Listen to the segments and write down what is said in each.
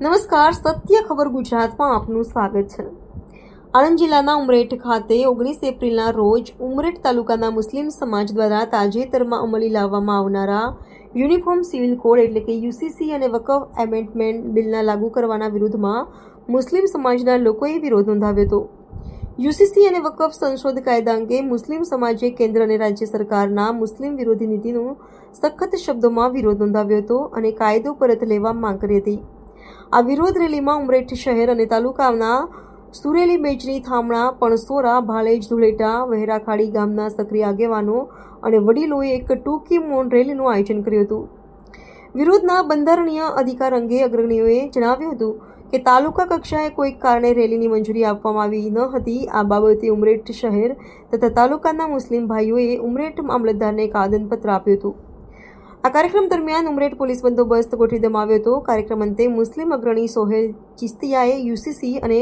નમસ્કાર, સત્ય ખબર ગુજરાતમાં આપનું સ્વાગત છે. આણંદ જિલ્લાના ઉમરેઠ ખાતે ઓગણીસ એપ્રિલના રોજ ઉમરેઠ તાલુકાના મુસ્લિમ સમાજ દ્વારા તાજેતરમાં અમલી લાવવામાં આવનારા યુનિફોર્મ સિવિલ કોડ એટલે કે યુસીસી અને વકફ એમેન્ડમેન્ટ બિલના લાગુ કરવાના વિરુદ્ધમાં મુસ્લિમ સમાજના લોકોએ વિરોધ નોંધાવ્યો હતો. યુસીસી અને વકફ સંશોધ કાયદા અંગે મુસ્લિમ સમાજે કેન્દ્ર અને રાજ્ય સરકારના મુસ્લિમ વિરોધી નીતિનું સખત શબ્દોમાં વિરોધ નોંધાવ્યો હતો અને કાયદો પરત લેવા માંગ કરી હતી. આ વિરોધ રેલીમાં ઉમરેઠ શહેર અને તાલુકાના સુરેલી બેચરી થામણા, પણસોરા, ભાલેજ, ધુલેટા, વહેરાખાડી ગામના સક્રિય આગેવાનો અને વડીલોએ એક ટૂંકી મૌન રેલીનું આયોજન કર્યું હતું. વિરોધના બંધારણીય અધિકાર અંગે અગ્રણીઓએ જણાવ્યું હતું કે તાલુકા કક્ષાએ કોઈક કારણે રેલીની મંજૂરી આપવામાં આવી ન હતી. આ બાબતે ઉમરેઠ શહેર તથા તાલુકાના મુસ્લિમ ભાઈઓએ ઉમરેઠ મામલતદારને એક આદનપત્ર આપ્યું હતું. આ કાર્યક્રમ દરમિયાન ઉમરેઠ પોલીસ બંદોબસ્ત ગોઠવી દેવામાં આવ્યો હતો. કાર્યક્રમ અંતે મુસ્લિમ અગ્રણી સોહેલ ચિસ્તિયાએ યુસીસી અને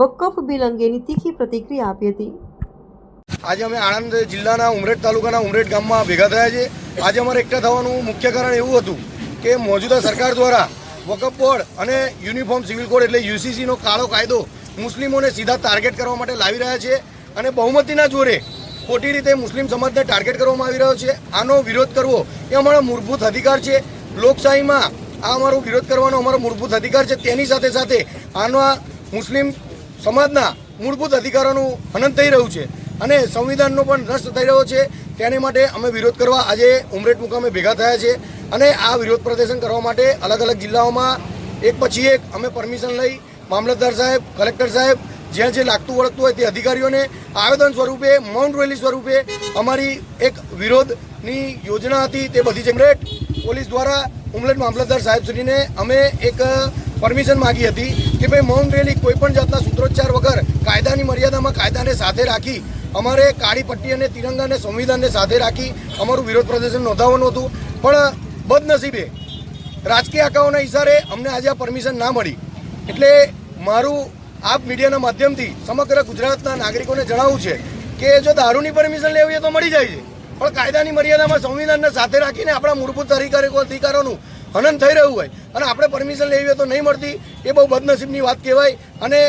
વકફ બિલ અંગેની તીખી પ્રતિક્રિયા આપી હતી. આજે અમે આણંદ જિલ્લાના ઉમરેઠ તાલુકાના ઉમરેઠ ગામમાં ભેગા થયા છે. આજે અમારે એકઠા થવાનું મુખ્ય કારણ એવું હતું કે મોજૂદા સરકાર દ્વારા વકફ બોર્ડ અને યુનિફોર્મ સિવિલ કોડ એટલે યુસીસીનો કાળો કાયદો મુસ્લિમોને સીધા ટાર્ગેટ કરવા માટે લાવી રહ્યા છે અને બહુમતીના જોરે ખોટી રીતે મુસ્લિમ સમાજને ટાર્ગેટ કરવામાં આવી રહ્યો છે. આનો વિરોધ કરવો એ અમારો મૂળભૂત અધિકાર છે. લોકશાહીમાં આ અમારો વિરોધ કરવાનો અમારો મૂળભૂત અધિકાર છે. તેની સાથે સાથે આનો મુસ્લિમ સમાજના મૂળભૂત અધિકારોનું હનન થઈ રહ્યું છે અને સંવિધાનનો પણ નષ્ટ થઈ રહ્યો છે. તેની માટે અમે વિરોધ કરવા આજે ઉમરેટ મુકામે ભેગા થયા છે અને આ વિરોધ પ્રદર્શન કરવા માટે અલગ અલગ જિલ્લાઓમાં એક પછી એક અમે પરમિશન લઈ મામલતદાર સાહેબ, કલેક્ટર સાહેબ જ્યાં જે લાગતું વળગતું હોય તે અધિકારીઓને આવેદન સ્વરૂપે, મૌન રેલી સ્વરૂપે અમારી એક વિરોધની યોજના હતી તે બધી જનરેટ પોલીસ દ્વારા ઉમલેટ મામલતદાર સાહેબશ્રીને અમે એક પરમિશન માગી હતી કે ભાઈ મૌન રેલી કોઈપણ જાતના સૂત્રોચ્ચાર વગર કાયદાની મર્યાદામાં કાયદાને સાથે રાખી, અમારે કાળી પટ્ટી અને તિરંગાને સંવિધાનને સાથે રાખી અમારું વિરોધ પ્રદર્શન નોંધાવવાનું હતું. પણ બદનસીબે રાજકીય આંકાઓના ઇશારે અમને આજે આ પરમિશન ના મળી. એટલે મારું આપ મીડિયાના માધ્યમથી સમગ્ર ગુજરાતના નાગરિકોને જણાવવું છે કે જો દારૂની પરમિશન લેવી તો મળી જાય છે. પણ કાયદાની મર્યાદામાં સંવિધાનને સાથે રાખીને આપણા મૂળભૂત અધિકારીઓ અધિકારોનું હનન થઈ રહ્યું હોય અને આપણે પરમિશન લેવી હોય તો નહીં મળતી, એ બહુ બદનસીબની વાત કહેવાય અને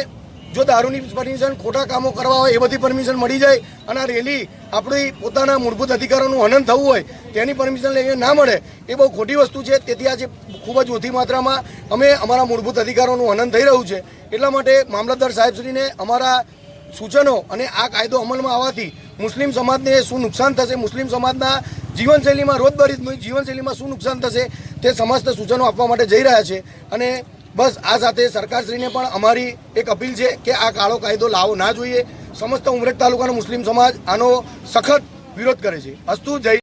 જો દારૂની પરમિશન, ખોટા કામો કરવા હોય, એ બધી પરમિશન મળી જાય અને આ રેલી આપણી પોતાના મૂળભૂત અધિકારોનું હનન થવું હોય, તેની પરમિશન લઈને ના મળે, એ બહુ ખોટી વસ્તુ છે. તેથી આજે ખૂબ જ ઓછી માત્રામાં અમે અમારા મૂળભૂત અધિકારોનું હનન થઈ રહ્યું છે. એટલા માટે મામલતદાર સાહેબશ્રીને અમારા સૂચનો અને આ કાયદો અમલમાં આવવાથી મુસ્લિમ સમાજને શું નુકસાન થશે? મુસ્લિમ સમાજના જીવનશૈલીમાં રોજબરોજ જીવનશૈલીમાં શું નુકસાન થશે? તે સમસ્ત સૂચનો આપવા માટે જઈ રહ્યા છે. અને બસ આ સાથે સરકારશ્રીને પણ અમારી એક અપીલ છે કે આ કાળો કાયદો લાવો ના જોઈએ. સમસ્ત ઉમરેઠ તાલુકાનો મુસ્લિમ સમાજ આનો સખત વિરોધ કરે છે. અસ્તુ જય